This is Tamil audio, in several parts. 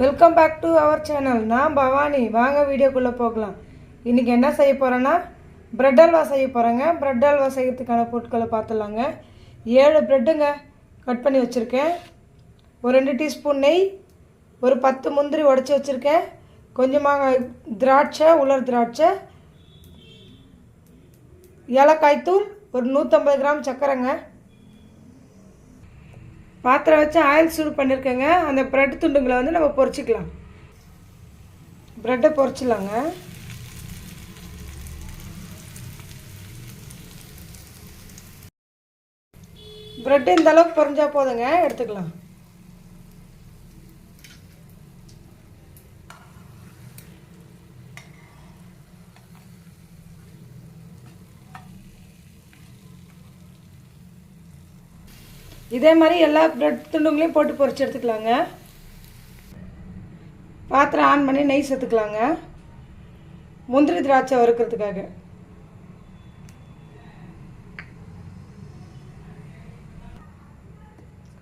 Welcome back to our channel நான் பவானி. வாங்க வீடியோக்குள்ளே போகலாம். இன்றைக்கி என்ன செய்ய போகிறேன்னா ப்ரெட் அல்வா செய்ய போகிறேங்க ப்ரெட் அல்வா செய்யறதுக்கான பொருட்களை பார்த்துலாங்க ஏழு ப்ரெட்டுங்க கட் பண்ணி வச்சுருக்கேன். ஒரு ரெண்டு டீஸ்பூன் நெய் ஒரு பத்து முந்திரி உடச்சி வச்சுருக்கேன். கொஞ்சமாக திராட்சை உலர் திராட்சை. ஏலக்காய் தூள் ஒரு நூற்றம்பது கிராம் சக்கரைங்க. பாத்திரம் வச்சு ஆயில் சூடு பண்ணியிருக்கேங்க அந்த ப்ரெட் துண்டுங்களை வந்து நம்ம பொரிச்சிக்கலாம். ப்ரெட்டை பொறிச்சிடலாங்க ப்ரெட்டு இந்த அளவுக்கு பொரிஞ்சா போதுங்க. எடுத்துக்கலாம். இதே மாதிரி எல்லா ப்ரெட் துண்டுங்களையும் போட்டு பொறிச்சு எடுத்துக்கலாங்க. பாத்திரம் ஆன் பண்ணி நெய் சேர்த்துக்கலாங்க. முந்திரி திராட்சை வறுக்கிறதுக்காக.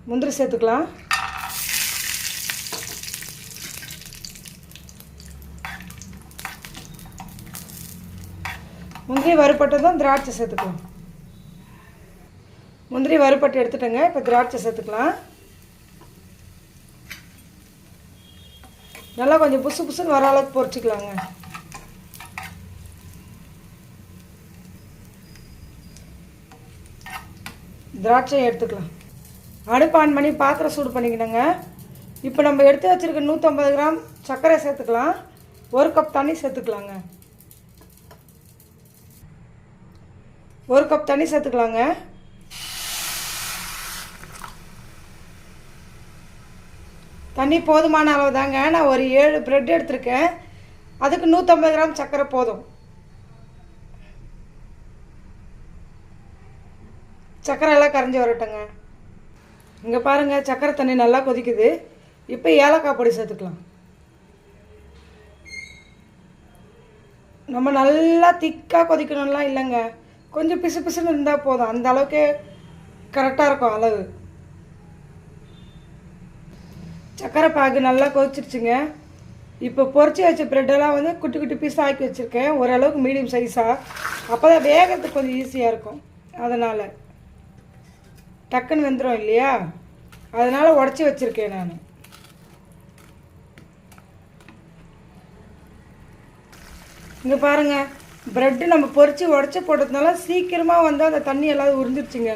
முந்திரி சேர்த்துக்கலாம். முந்திரி வறுப்பட்டதும் திராட்சை சேர்த்துக்கலாம். முந்திரி வறுப்பட்டு எடுத்துட்டேங்க இப்போ திராட்சை சேர்த்துக்கலாம். நல்லா கொஞ்சம் புசு புசுன்னு வர அளவுக்கு பொரிச்சிக்கலாங்க. திராட்சையை எடுத்துக்கலாம். அடுப்பு ஆன் பண்ணி பாத்திரம் சூடு பண்ணிக்கணுங்க. இப்போ நம்ம எடுத்து வச்சுருக்க நூற்றம்பது கிராம் சர்க்கரை சேர்த்துக்கலாம். ஒரு கப் தண்ணி சேர்த்துக்கலாங்க. ஒரு கப் தண்ணி சேர்த்துக்கலாங்க. தண்ணி போதுமான அளவு தாங்க. நான் ஒரு ஏழு ப்ரெட் எடுத்திருக்கேன். அதுக்கு நூற்றம்பது கிராம் சர்க்கரை போதும். சர்க்கரை எல்லாம் கரைஞ்சி வரட்டுங்க. இங்கே பாருங்கள் சர்க்கரை தண்ணி நல்லா கொதிக்குது. இப்போ ஏலக்காய் பொடி சேர்த்துக்கலாம். நம்ம நல்லா திக்காக கொதிக்கணும்லாம் இல்லைங்க. கொஞ்சம் பிசு பிசுன்னு இருந்தால் போதும். அந்த அளவுக்கு கரெக்டாக இருக்கும் அளவு. சக்கரை பாகு நல்லா கொதிச்சிருச்சுங்க. இப்போ பொரிச்சு வச்ச ப்ரெட்டெல்லாம் வந்து குட்டி குட்டி பீஸ் ஆக்கி வச்சுருக்கேன். ஓரளவுக்கு மீடியம் சைஸாக அப்போ தான் வேகிறதுக்கு கொஞ்சம் ஈஸியாக இருக்கும். அதனால் டக்குன்னு வெந்துடும் இல்லையா? அதனால் உடச்சி வச்சுருக்கேன் நான். இங்கே பாருங்கள் ப்ரெட்டு நம்ம பொரித்து உடச்சி போட்டதுனால சீக்கிரமாக வந்து அந்த தண்ணி எல்லாம் உறிஞ்சிருச்சுங்க.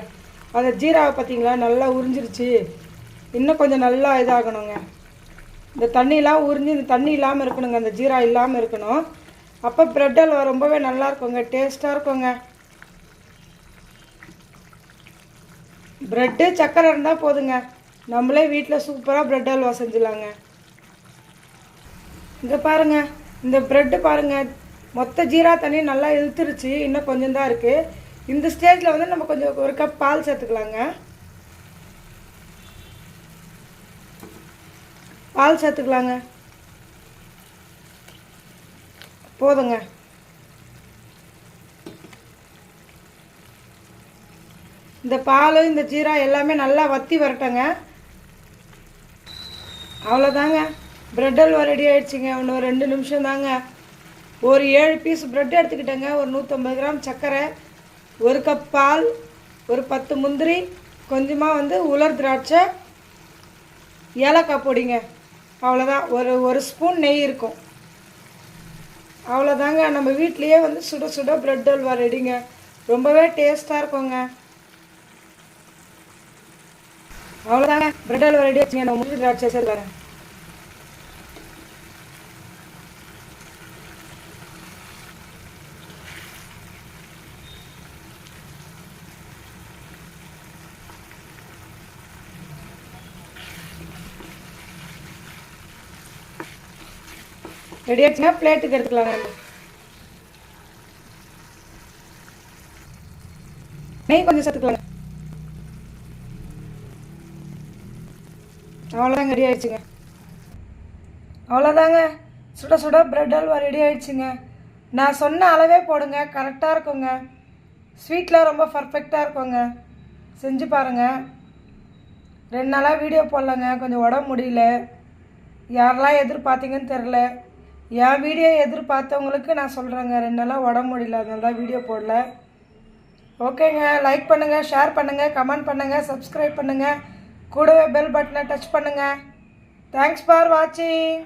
அந்த ஜீராவை பார்த்தீங்களா நல்லா உறிஞ்சிருச்சு. இன்னும் கொஞ்சம் நல்லா இதாகணுங்க. இந்த தண்ணியெலாம் உறிஞ்சி இந்த தண்ணி இல்லாமல் இருக்கணுங்க. அந்த ஜீரா இல்லாமல் இருக்கணும். அப்போ ப்ரெட் அல்வா ரொம்பவே நல்லா இருக்குங்க. டேஸ்ட்டாக இருக்குங்க. ப்ரெட்டு சக்கரை இருந்தால் போதுங்க. நம்மளே வீட்டில் சூப்பராக ப்ரெட் அல்வா செஞ்சிடலாங்க இங்கே பாருங்கள் இந்த ப்ரெட்டு பாருங்கள் மொத்த ஜீரா தண்ணி நல்லா இழுத்துருச்சு. இன்னும் கொஞ்சம் தான் இருக்குது இந்த ஸ்டேஜில் வந்து நம்ம கொஞ்சம் ஒரு கப் பால் சேர்த்துக்கலாங்க. பால் சேர்த்துக்கலாங்க போதுங்க. இந்த பால் இந்த ஜீரா எல்லாமே நல்லா வத்தி வரட்டங்க. அவ்வளோதாங்க. ப்ரெட் அல்வா ரெடி ஆகிடுச்சிங்க இன்னும் ரெண்டு நிமிஷம் தாங்க. ஒரு ஏழு பீஸ் ப்ரெட் எடுத்துக்கிட்டேங்க. ஒரு நூற்றம்பது கிராம் சர்க்கரை ஒரு கப் பால் ஒரு பத்து முந்திரி கொஞ்சமாக வந்து உலர் திராட்சை ஏலக்காய் பொடிங்க. அவ்வளோதான் ஒரு ஒரு ஸ்பூன் நெய் இருக்கும். அவ்வளோதாங்க நம்ம வீட்லேயே வந்து சுட சுட ப்ரெட் அல்வா ரெடிங்க. ரொம்பவே டேஸ்ட்டாக இருக்குங்க. அவ்வளோதாங்க ப்ரெட் அல்வா ரெடி வச்சுங்க நான் முடிஞ்சு திராட்சை சேர்த்துறேன் ரெடி ஆச்சுன்னா பிளேட்டுக்கு எடுத்துக்கலாங்க நம்ம நெய் கொஞ்சம் சேர்த்துக்கலாங்க அவ்வளோதாங்க ரெடி ஆயிடுச்சுங்க. அவ்வளோதாங்க சுட சுட பிரெட் அல்வா ரெடி ஆயிடுச்சுங்க. நான் சொன்ன அளவே போடுங்க கரெக்டாக இருக்குங்க. ஸ்வீட்டில் ரொம்ப பர்ஃபெக்டாக இருக்குங்க. செஞ்சு பாருங்கள் ரெண்டு நாளாக வீடியோ போடலங்க கொஞ்சம் உடம்பு முடியல. யாரெல்லாம் எதிர்பார்த்தீங்கன்னு தெரில என் வீடியோ எதிர்பார்த்தவங்களுக்கு நான் சொல்கிறேங்க ரெண்டு நாளாக உடம்பு முடியல அதனால தான் வீடியோ போடல. ஓகேங்க. லைக் பண்ணுங்கள் ஷேர் பண்ணுங்கள் கமெண்ட் பண்ணுங்கள் சப்ஸ்கிரைப் பண்ணுங்கள் கூடவே பெல் பட்டனை டச் பண்ணுங்கள் தேங்க்ஸ் ஃபார் வாட்சிங்